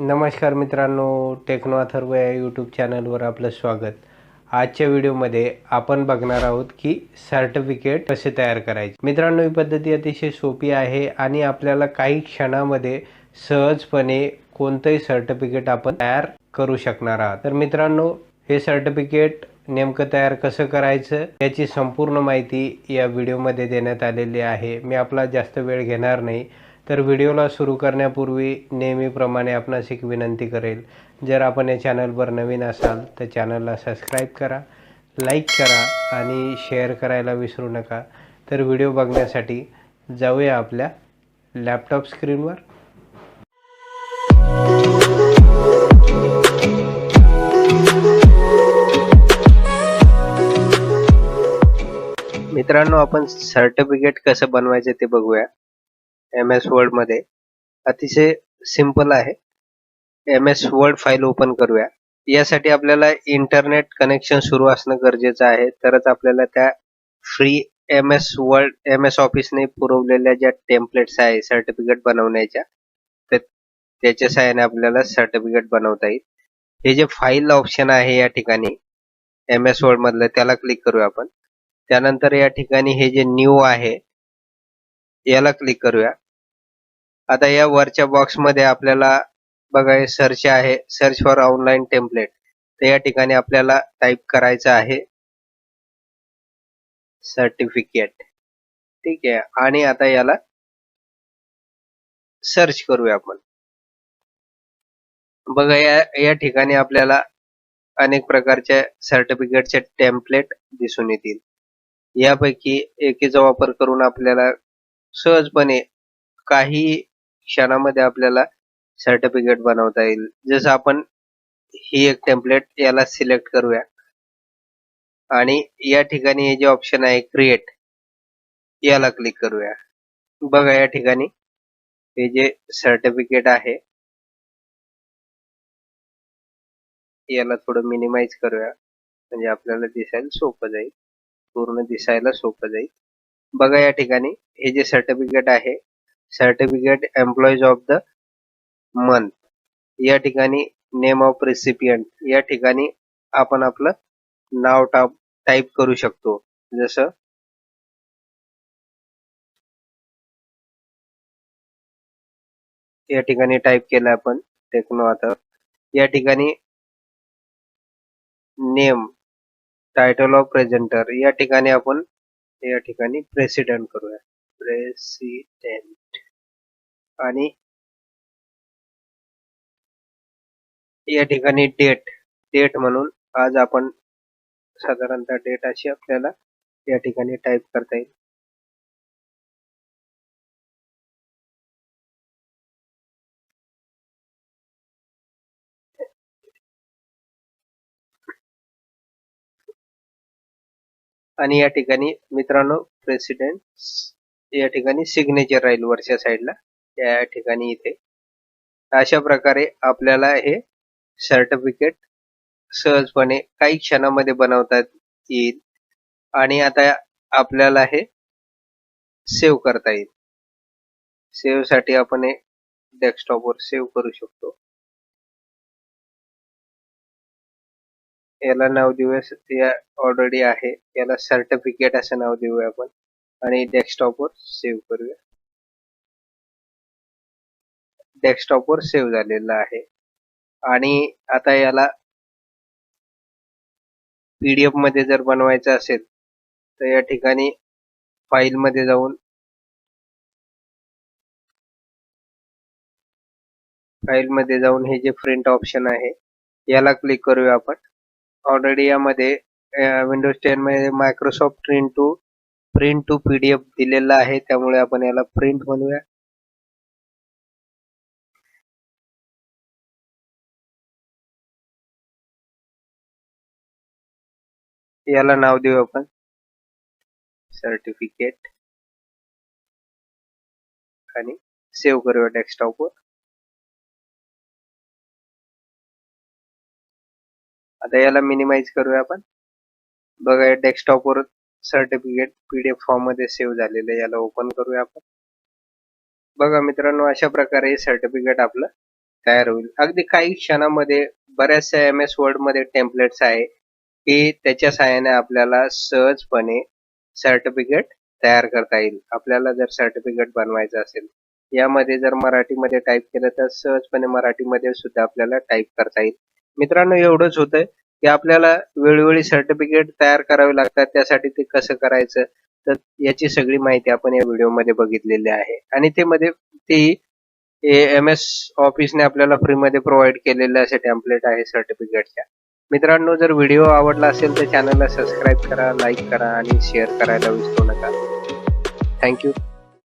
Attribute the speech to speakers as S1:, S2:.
S1: नमस्कार मित्रांनो टेक्नो अथर्व या यूट्यूब चॅनलवर आपलं स्वागत. आजच्या व्हिडिओमध्ये आपण बघणार आहोत की सर्टिफिकेट कसे तयार करायचे. मित्रांनो ही पद्धती अतिशय सोपी आहे आणि आपल्याला काही क्षणामध्ये सहजपणे कोणतंही सर्टिफिकेट आपण तयार करू शकणार आहात. तर मित्रांनो हे सर्टिफिकेट नेमकं तयार कसं करायचं याची संपूर्ण माहिती या व्हिडिओमध्ये देण्यात आलेली आहे. मी आपला जास्त वेळ घेणार नाही. तर व्हिडिओला सुरू करण्यापूर्वी नेहमीप्रमाणे आपणास एक विनंती करेल. जर आपण या चॅनलवर नवीन असाल तर चॅनलला सबस्क्राईब करा लाईक करा आणि शेअर करायला विसरू नका. तर व्हिडिओ बघण्यासाठी जाऊया आपल्या लॅपटॉप स्क्रीनवर. मित्रांनो आपण सर्टिफिकेट कसं बनवायचं ते बघूया. एम एस वर्डमध्ये. अतिशय सिंपल आहे. M S word file open करूया. यासाठी आपल्याला इंटरनेट कनेक्शन सुरू असणं गरजेचं आहे. तरच आपल्याला त्या free M S word M S ऑफिसने पुरवलेल्या ज्या टेम्पलेट्स आहे सर्टिफिकेट बनवण्याच्या तर त्याच्या सहाय्याने आपल्याला सर्टिफिकेट बनवता येईल. हे जे फाईल ऑप्शन आहे या ठिकाणी एम एस वर्ड मधलं त्याला क्लिक करूया आपण. त्यानंतर या ठिकाणी हे जे न्यू आहे याला क्लिक करूया. आता या वरच्या बॉक्समध्ये आपल्याला बघा हे सर्च आहे. सर्च फॉर ऑनलाईन टेम्पलेट तर या ठिकाणी आपल्याला टाईप करायचं आहे. सर्टिफिकेट ठीक आहे. आणि आता याला सर्च करूया आपण. बघा या या ठिकाणी आपल्याला अनेक प्रकारच्या सर्टिफिकेटचे टेम्पलेट दिसून येतील. यापैकी एकेचा वापर करून आपल्याला सहजपणे काही क्षणामध्ये आपल्याला सर्टिफिकेट बनवता येईल. जसं आपण ही एक टेम्पलेट याला सिलेक्ट करूया. आणि या ठिकाणी हे जे ऑप्शन आहे क्रिएट याला क्लिक करूया. बघा या ठिकाणी हे जे सर्टिफिकेट आहे याला थोडं मिनिमाइज करूया. म्हणजे आपल्याला दिसायला सोपं जाईल. पूर्ण दिसायला सोपं जाईल. बघा या ठिकाणी. हे जे सर्टिफिकेट आहे certificate employees of the month या ठिकाणी नेम ऑफ रेसिपियंट या ठिकाणी आपण आपलं नाव टाप टाईप करू शकतो. जसं या ठिकाणी टाईप केलं आपण टेक्नो आता. या ठिकाणी नेम टायटल ऑफ प्रेझेंटर या ठिकाणी आपण या ठिकाणी प्रेसिडेंट करूया. प्रेसिडेंट. आणि या ठिकाणी डेट. डेट म्हणून आज आपण साधारणतः डेट अशी आपल्याला या ठिकाणी टाईप करता येईल. आणि या ठिकाणी मित्रांनो प्रेसिडेंट या ठिकाणी सिग्नेचर राहील वरच्या साईडला या ठिकाणी इथे. अशा प्रकारे आपल्याला हे सर्टिफिकेट सहजपणे काही क्षणामध्ये बनवता येईल आणि आता आपल्याला हे सेव्ह करता येईल. सेव्हसाठी आपण हे डेस्कटॉपवर सेव्ह करू शकतो. याला नाव देऊया सध्या ऑलरेडी आहे. याला सर्टिफिकेट असं नाव देऊया आपण. आणि डेस्कटॉपवर सेव्ह करूया. डेस्कटॉपवर सेव्ह झालेला आहे. आणि आता याला पीडीएफमध्ये जर बनवायचं असेल तर या ठिकाणी फाईल मध्ये जाऊन फाईल मध्ये जाऊन हे जे प्रिंट ऑप्शन आहे याला क्लिक करूया आपण. ऑलरेडी यामध्ये विंडोज टेन मध्ये Microsoft print to print to PDF दिलेला आहे. त्यामुळे आपण याला प्रिंट म्हणूया. याला नाव देऊ आपण. सर्टिफिकेट आणि सेव्ह करूया डेस्कटॉपवर आता याला मिनिमाइज करूया आपण. बघा डेस्कटॉपवर सर्टिफिकेट पीडीएफ फॉर्ममध्ये सेव्ह झालेलं याला ओपन करूया आपण. बघा मित्रांनो अशा प्रकारे सर्टिफिकेट आपलं तयार होईल. अगदी काही क्षणामध्ये बऱ्याचशा एम एस वर्डमध्ये टेम्पलेट्स आहे. की त्याच्या सहाय्याने आपल्याला सहजपणे सर्टिफिकेट तयार करता येईल. आपल्याला जर सर्टिफिकेट बनवायचं असेल यामध्ये जर मराठीमध्ये टाईप केलं तर सहजपणे मराठीमध्ये सुद्धा आपल्याला टाईप करता येईल. मित्रांनो एवढंच होतंय की आपल्याला वेळोवेळी सर्टिफिकेट तयार करावे लागतात. त्यासाठी ते कसं करायचं? तर याची सगळी माहिती आपण या व्हिडिओमध्ये बघितलेली आहे. आणि ते मध्ये ते एम एस ऑफिसने आपल्याला फ्रीमध्ये प्रोव्हाइड केलेले असे टेम्पलेट आहे सर्टिफिकेटच्या मित्रांनो जर व्हिडिओ आवडला असेल तर चॅनलला सबस्क्राईब करा लाईक करा आणि शेअर करायला विसरू नका. थँक्यू